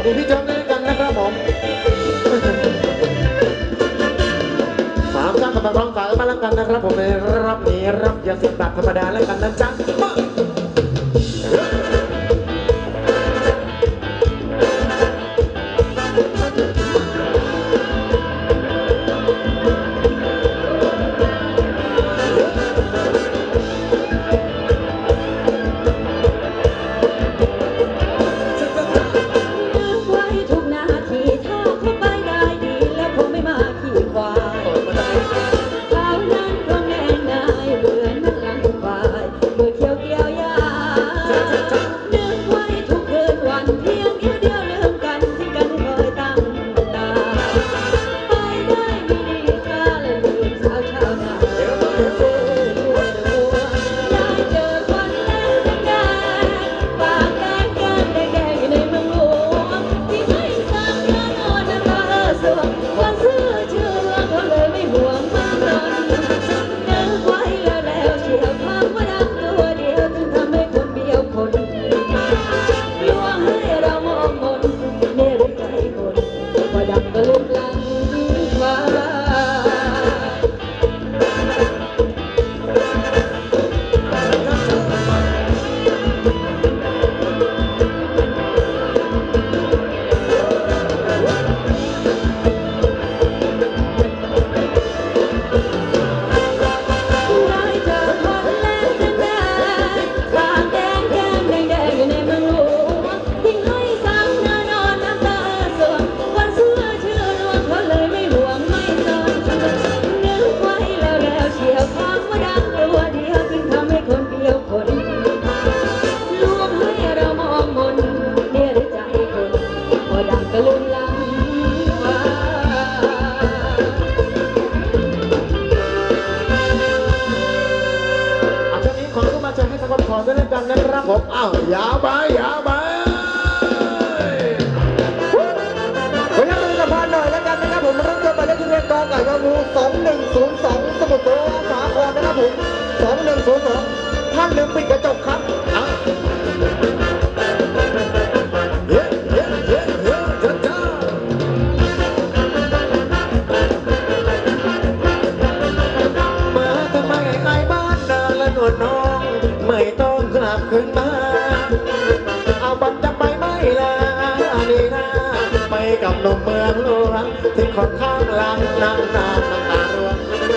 วัสดีพี่โจ๊กด้วยกันนะครับผมสามท่านกับร้องสายมาแล้วกันนะครับผมในรอบนี้รับยาสิบบาทธรรมดาแล้วกันนะจ๊ะ คนขอด้วยแล้วกันนะครับผมอ้าวยาวไปยาวไปขออนุญาตเป็นสะพานหน่อยแล้วกันนะครับผมรับเชิญหมายเลขที่เรียกกองไก่กงูสองหนึ่งศูนย์สองสมุทรสาครนะครับผมสองหนึ่งศูนย์สองท่านลืมปิดกระจกครับ นั่งนานน้ำตาร่วง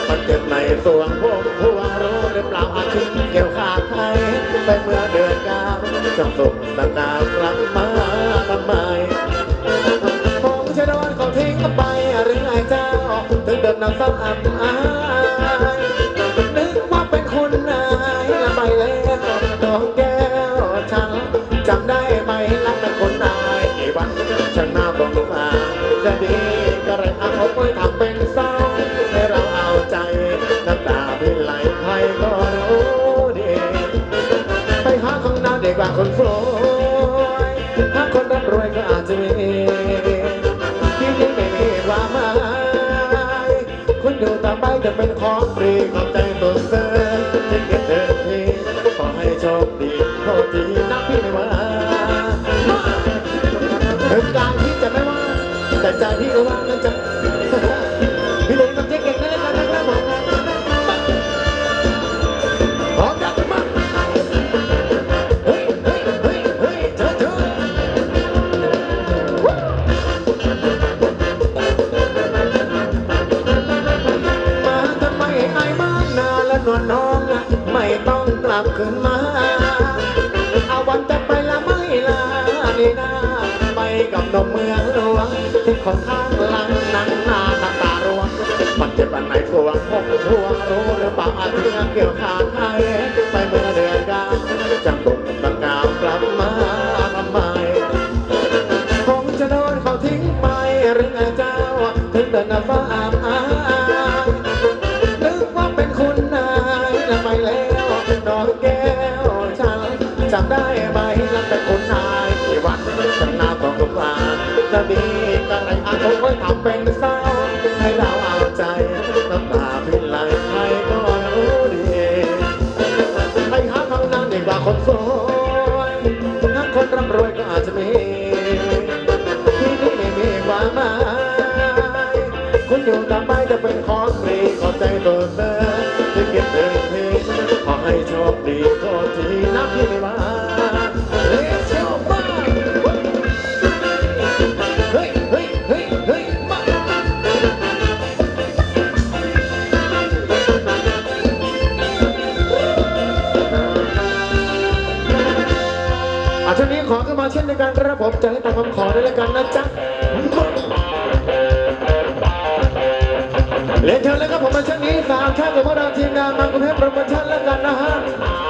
มันเจ็บในสวงพวงพวงรู้หรือเปล่าอาทิตย์เกี่ยวขาดไทยไปเมื่อเดือนเก้าจงส่งสัญญากลับมาทำไมคงจะโดนเขาทิ้งไปหรือไอ้เจ้าถึงเดินนำซ้ำอับอาย คนสวยหาคนร่ำรวยก็อาจจะมีที่นี่ไม่มีความหมายคุณอยู่ต่อไปจะเป็นของฟรีขอบใจตัวเธอที่เก็บเดินทีขอให้โชคดีโทษทีนักพี่ไม่ว่าถึงการที่จะไม่ว่า แต่ใจพี่ก็ว่านะจ๊ะ นนาและนวลน้องอะไม่ต้องกลับคืนมาเอาวันจะไปละไม่ลานี่นาไปกับนมเมืองหลวงที่ของข้างหลังนั่งหน้าตาตาร่วงมันเจ็บอันไหนทวงพกทวงรู้หรือเปล่าอาเรื่องเกี่ยวขาดไทยไปเมื่อเดือนก้าจำตุกตัง เป็นขอสเพลย์ขอแต่งตัวแมที่เก็บเป็นเพลงขอให้โชคดีโชคดีนับพี่ไม่ว่าขอขึ้นมาเช่นเดียวกันครับผมจะให้ทำคำ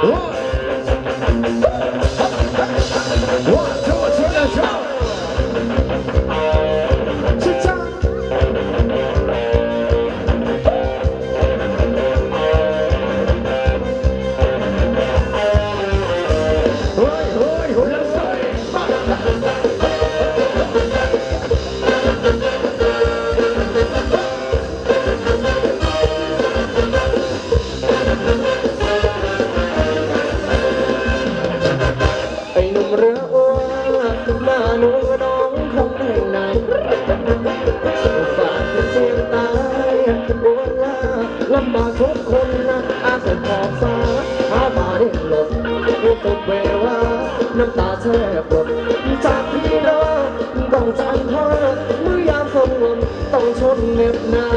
Oh. รู้ตกเวลาน้ำตาแทบหมดจากพี่นาต้องจางหาเมื่อยามสงลมต้องชนเน็บหน้า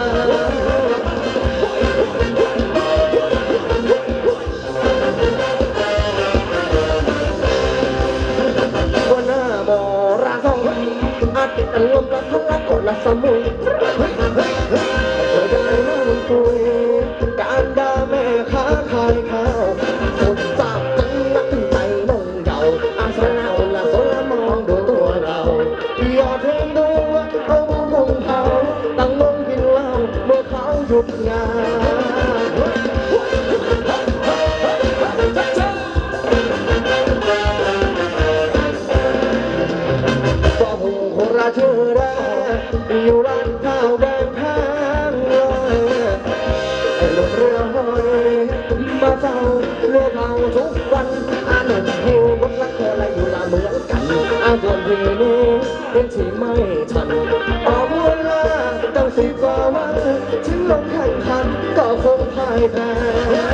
ติดอันลมกับพลังกดละสมุนเธอได้นั่งคุยการด่าแม่ค้าขายข้าว ถึงลงแข่งขันก็คงพ่ายแพ้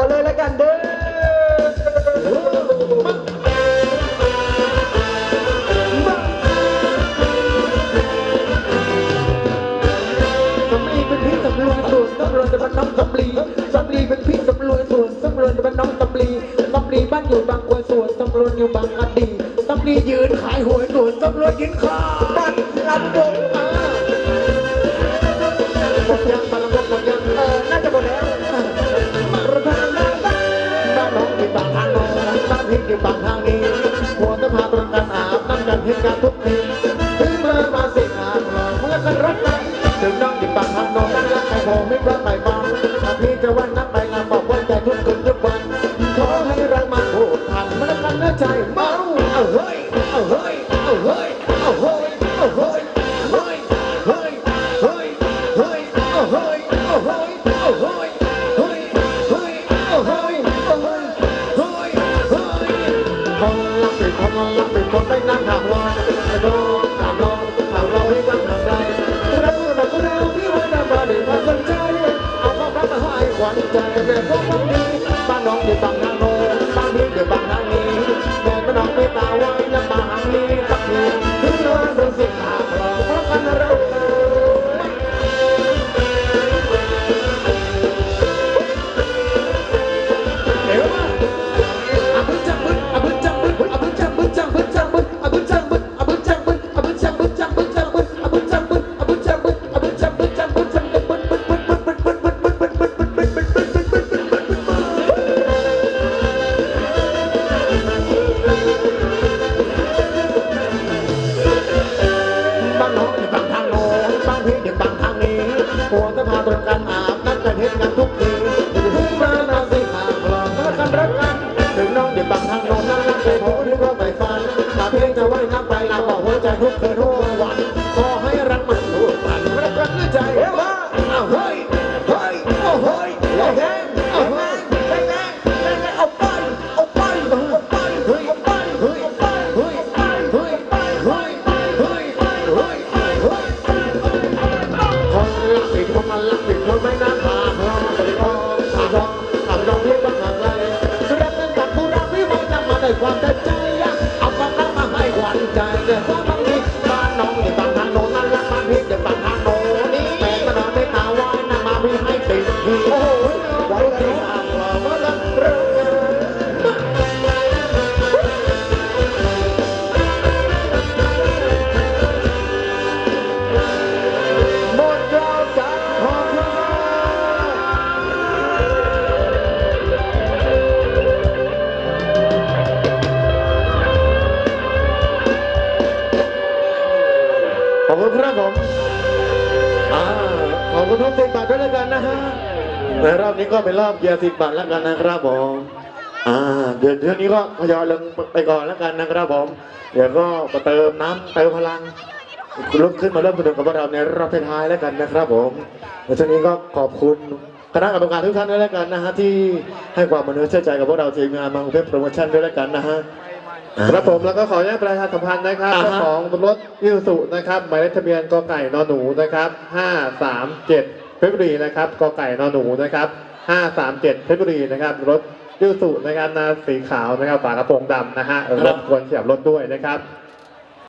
คนเลยแล้วกันเด้อจะบ้านน้องตำลีตำลีเป็นพี่ตำรวจสวนตำรวจจะบ้านน้องตำลีตำลีบ้านอยู่บางกวนสวนตำรวจอยู่บางกะดีตำรวจยืนขายหวยสวนตำรวจยืนขา นันถึงงานทุกทีถึงเมื่อมาสิงานรอเมื่อเรรักกันถึงน้องหยิบปากทำนอมรักใครโผล่ไม่รักไม่ฟังอาพี่จะวันนับไปลาบอกว่าแต่ทุกคนทุกวันขอให้รักมาผูกพันมันรักันเนื้อใจมา ปวงก็พาตรงกันอาบนัดกันเห็นกันทุกทีถึงเพิ่งมานาสิห่างลองมากันรักกันถึงน้องเดี่ยวบางทางน้องนั่งนั่งไปโผล่ที่รถไฟฟ้ามาเพียงจะไว้น้ำไปลาบอกหัวใจทุกคืน ติดทีโอ้โหไว้ที่อ่างหล่อกเริ่มหมดเราจัดขอบคุณครับขอบคุณครับผม อบคุณทุกสิบบาทด้วยแล้วกันนะฮะในรอบนี้ก็เป็นรอบเกียร์สิบบาทแล้วกันนะครับผมอ่าเดือนเดือนนี้ก็ทยอยลงไปก่อนแล้วกันนะครับผมเดี๋ยวก็มาเติมน้ำเติมพลังลุกขึ้นมาเริ่มสนุกกับพวกเราในรอบท้ายๆแล้วกันนะครับผมและช่วงนี้ก็ขอบคุณคณะกรรมการทุกท่านด้วยแล้วกันนะฮะที่ให้ความมนุษยเชื่อใจกับพวกเราทีมงานมังคุเทพโปรโมชั่นด้วยแล้วกันนะฮะ ครับผมแล้วก็ขออนุญาตประชาสัมพันธ์นะครับอ่าฮะเจ้าของรถยูสุนะครับหมายเลขทะเบียนกไก่นหนูนะครับ537เพชรบุรีนะครับกไก่นหนูนะครับ537เพชรบุรีนะครับรถยูสุนะครับนาสีขาวนะครับฝากระโปรงดำนะฮะรบกวนเสียบรถด้วยนะครับ